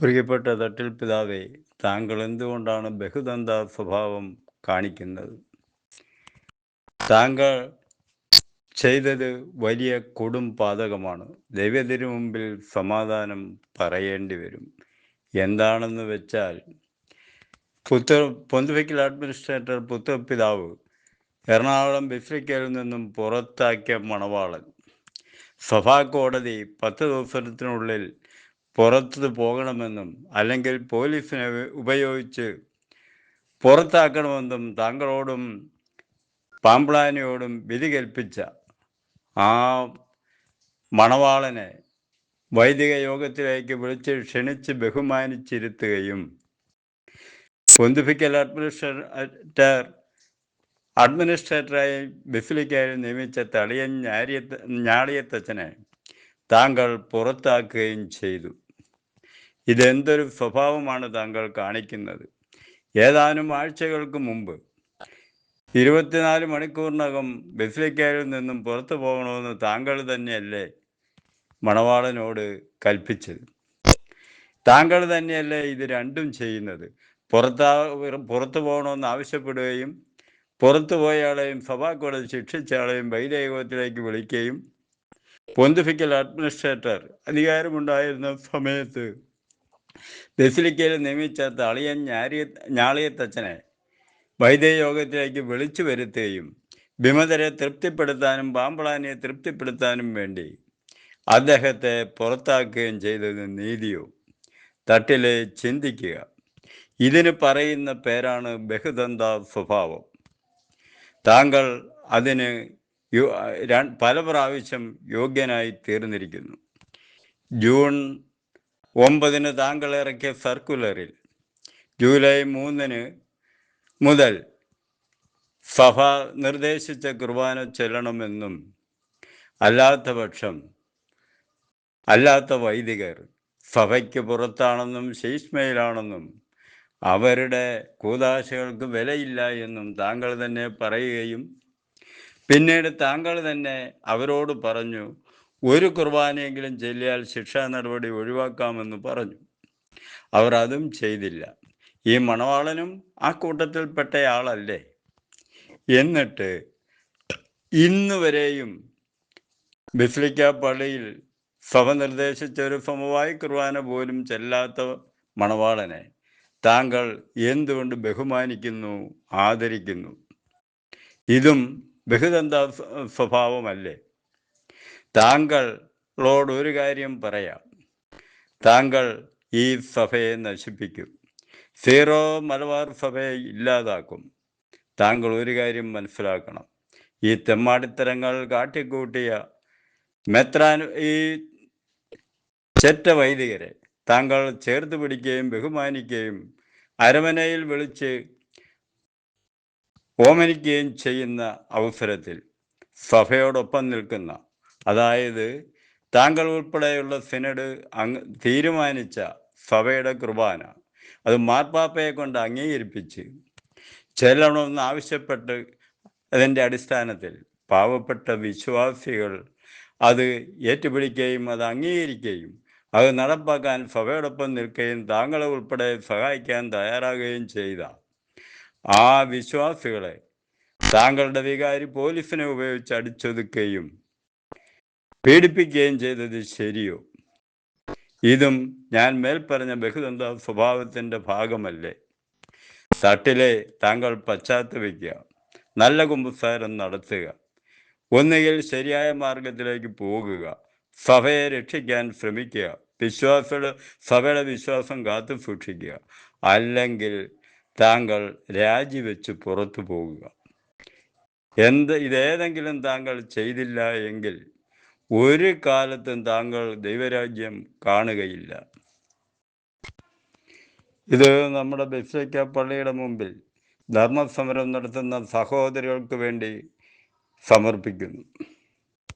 പ്രിയപ്പെട്ട തട്ടിൽ പിതാവേ താങ്കൾ എന്തുകൊണ്ടാണ് ബഹുദന്ത സ്വഭാവം കാണിക്കുന്നത്? താങ്കൾ ചെയ്തത് വലിയ കൊടും പാതകമാണ്. ദൈവത്തിനു മുമ്പിൽ സമാധാനം പറയേണ്ടി വരും. എന്താണെന്ന് വെച്ചാൽ പുത്ര പൊന്തുവയ്ക്കൽ അഡ്മിനിസ്ട്രേറ്റർ പുത്രപിതാവ് എറണാകുളം ബിസ്ലിക്കയിൽ നിന്നും പുറത്താക്കിയ മണവാളൻ. സഭാ കോടതി പത്ത് ദിവസത്തിനുള്ളിൽ പുറത്തു പോകണമെന്നും അല്ലെങ്കിൽ പോലീസിനെ ഉപയോഗിച്ച് പുറത്താക്കണമെന്നും താങ്കളോടും പാമ്പ്ളാനിയോടും വിധി കൽപ്പിച്ച ആ മണവാളനെ വൈദിക യോഗത്തിലേക്ക് വിളിച്ച് ക്ഷണിച്ച് ബഹുമാനിച്ചിരുത്തുകയും പൊന്തിഫിക്കൽ അഡ്മിനിസ്ട്രേറ്റർ അഡ്മിനിസ്ട്രേറ്ററായി ബസിലിക്കായി നിയമിച്ച തളിയൻ ഞാരിയ ഞാളിയത്തച്ഛനെ താങ്കൾ പുറത്താക്കുകയും ചെയ്തു. ഇതെന്തൊരു സ്വഭാവമാണ് താങ്കൾ കാണിക്കുന്നത്? ഏതാനും ആഴ്ചകൾക്ക് മുമ്പ് ഇരുപത്തിനാല് മണിക്കൂറിനകം ബസിലിക്കാരിൽ നിന്നും പുറത്തു പോകണമെന്ന് താങ്കൾ തന്നെയല്ലേ മണവാളനോട് കൽപ്പിച്ചത്? താങ്കൾ തന്നെയല്ലേ ഇത് രണ്ടും ചെയ്യുന്നത്? പുറത്താ പുറത്തു പോകണമെന്ന് ആവശ്യപ്പെടുകയും പുറത്തു പോയയാളെയും സഭാക്കോടതി ശിക്ഷിച്ച ആളെയും വൈദേഹത്തിലേക്ക് വിളിക്കുകയും പൊന്തിഫിക്കൽ അഡ്മിനിസ്ട്രേറ്റർ അധികാരമുണ്ടായിരുന്ന സമയത്ത് ബസിലിക്കയിൽ നിയമിച്ച തളിയൻ ഞാരിയ ഞാളിയത്തച്ഛനെ വൈദ്യയോഗത്തിലേക്ക് വിളിച്ചു വരുത്തുകയും വിമതരെ തൃപ്തിപ്പെടുത്താനും പാമ്പളാനിയെ തൃപ്തിപ്പെടുത്താനും വേണ്ടി അദ്ദേഹത്തെ പുറത്താക്കുകയും ചെയ്തത് നീതിയോ? തട്ടിലെ ചിന്തിക്കുക. ഇതിന് പറയുന്ന പേരാണ് ബഹുദന്ത സ്വഭാവം. താങ്കൾ അതിന് പല പ്രാവശ്യം യോഗ്യനായി തീർന്നിരിക്കുന്നു. ജൂൺ ഒമ്പതിന് താങ്കൾ ഇറക്കിയ സർക്കുലറിൽ ജൂലൈ മൂന്നിന് മുതൽ സഭ നിർദ്ദേശിച്ച കുർബാന ചെല്ലണമെന്നും അല്ലാത്ത പക്ഷം അല്ലാത്ത വൈദികർ സഭയ്ക്ക് പുറത്താണെന്നും ശീഷ്മയിലാണെന്നും അവരുടെ കൂതാശകൾക്ക് വിലയില്ല എന്നും താങ്കൾ തന്നെ പറയുകയും പിന്നീട് താങ്കൾ തന്നെ അവരോട് പറഞ്ഞു ഒരു കുർബാനയെങ്കിലും ചെല്ലിയാൽ ശിക്ഷാ നടപടി ഒഴിവാക്കാമെന്ന് പറഞ്ഞു. അവർ അതും ചെയ്തില്ല. ഈ മണവാളനും ആ കൂട്ടത്തിൽപ്പെട്ടയാളല്ലേ? എന്നിട്ട് ഇന്ന് വരെയും ബിസ്ലിക്ക പള്ളിയിൽ സഭ നിർദ്ദേശിച്ച ഒരു സമവായി കുർബാന പോലും ചെല്ലാത്ത മണവാളനെ താങ്കൾ എന്തുകൊണ്ട് ബഹുമാനിക്കുന്നു ആദരിക്കുന്നു? ഇതും ബഹുദന്ത സ്വഭാവമല്ലേ? താങ്കളോട് ഒരു കാര്യം പറയാം. താങ്കൾ ഈ സഭയെ നശിപ്പിക്കും. സീറോ മലബാർ സഭയെ ഇല്ലാതാക്കും. താങ്കൾ ഒരു കാര്യം മനസ്സിലാക്കണം. ഈ തെമ്മാടിത്തരങ്ങൾ കാട്ടിക്കൂട്ടിയ മെത്രാൻ ഈ ചെറ്റ വൈദികരെ താങ്കൾ ചേർത്ത് പിടിക്കുകയും ബഹുമാനിക്കുകയും അരമനയിൽ വിളിച്ച് ഓമനിക്കുകയും ചെയ്യുന്ന അവസരത്തിൽ സഭയോടൊപ്പം നിൽക്കുന്ന അതായത് താങ്കൾ ഉൾപ്പെടെയുള്ള സിനഡ് അങ് തീരുമാനിച്ച സഭയുടെ കുർബാന അത് മാർപ്പാപ്പയെ കൊണ്ട് അംഗീകരിപ്പിച്ച് ചെല്ലണമെന്ന് ആവശ്യപ്പെട്ട് അതിന്റെ അടിസ്ഥാനത്തിൽ പാവപ്പെട്ട വിശ്വാസികൾ അത് ഏറ്റുപിടിക്കുകയും അത് അംഗീകരിക്കുകയും അത് നടപ്പാക്കാൻ സഭയോടൊപ്പം നിൽക്കുകയും താങ്കളെ ഉൾപ്പെടെ സഹായിക്കാൻ തയ്യാറാകുകയും ചെയ്ത ആ വിശ്വാസികളെ താങ്കളുടെ വികാരി പോലീസിനെ ഉപയോഗിച്ച് അടിച്ചൊതുക്കുകയും പീഡിപ്പിക്കുകയും ചെയ്തത് ശരിയോ? ഇതും ഞാൻ മേൽപ്പറഞ്ഞ ബഹുദന്ത സ്വഭാവത്തിന്റെ ഭാഗമല്ലേ? തട്ടിലെ താങ്കൾ പശ്ചാത്തപിക്കുക നല്ല കുമ്പസാരം നടത്തുക ഒന്നുകിൽ ശരിയായ മാർഗത്തിലേക്ക് പോകുക സഭയെ രക്ഷിക്കാൻ ശ്രമിക്കുക വിശ്വാസയുടെ സഭയുടെ വിശ്വാസം കാത്തു സൂക്ഷിക്കുക അല്ലെങ്കിൽ താങ്കൾ രാജിവെച്ച് പുറത്തു പോകുക. എന്ത് ഇതേതെങ്കിലും താങ്കൾ ചെയ്തില്ല എങ്കിൽ ഒരു കാലത്തും താങ്കൾ ദൈവരാജ്യം കാണുകയില്ല. ഇത് നമ്മുടെ ബെസ്സയ്ക്ക പള്ളിയുടെ മുമ്പിൽ ധർമ്മസമരം നടത്തുന്ന സഹോദരികൾക്ക് വേണ്ടി സമർപ്പിക്കുന്നു.